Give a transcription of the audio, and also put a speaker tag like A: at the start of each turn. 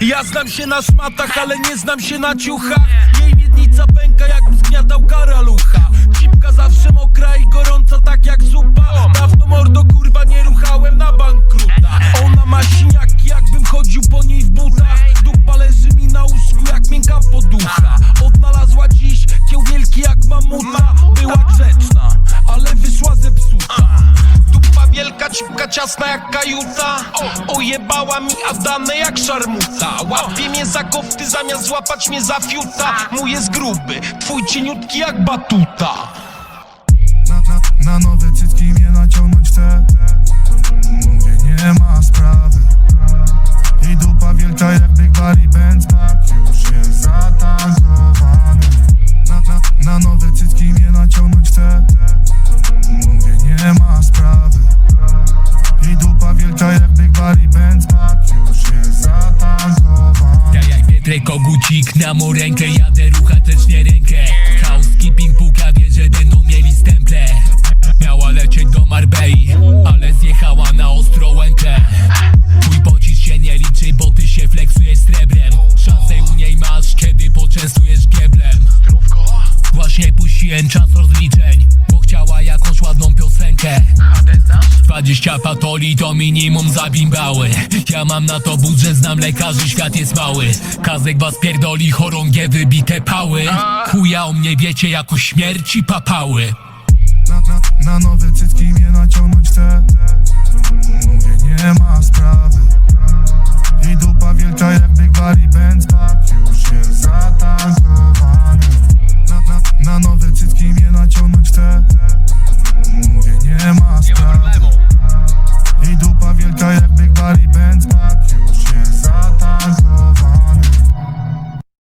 A: Ja znam się na szmatach, ale nie znam się na ciuchach. Jej miednica pęka jakbym zgniatał karalucha ciasna jak kajuta. O, Ojebała mi Adanę jak szarmuta. Łapie mnie za kofty zamiast złapać mnie za fiuta. Mój jest gruby, twój cieniutki jak batuta.
B: Na, na, na nowe
C: Pietrek Kogucik na mu rękę Jadę ruchać lecz nie rękę Housekeeping puka wie, że będą mieli stemple. Miała lecieć do Marbei Ale zjechała na ostrą łękę. Twój pocisk się nie liczy, bo ty się flexujesz srebrem. Szansę u niej masz, kiedy poczęstujesz gieblem Właśnie puściłem czas rozliczeń Bo chciała jakąś ładną piosenkę 20 patoli to minimum za bimbały Ja mam na to budżet, znam lekarzy, świat jest mały. Kazek was pierdoli, chorągie wybite pały. Chuja o mnie wiecie jako śmierci papały.
B: Na, na, na nowe cycki mnie naciągnąć chce Mówię nie ma sprawy. I dupa wielka jak Big Barry Benz Już jest zatankowany. Na, na, na nowe cycki mnie naciągnąć chce Mówię nie ma sprawy.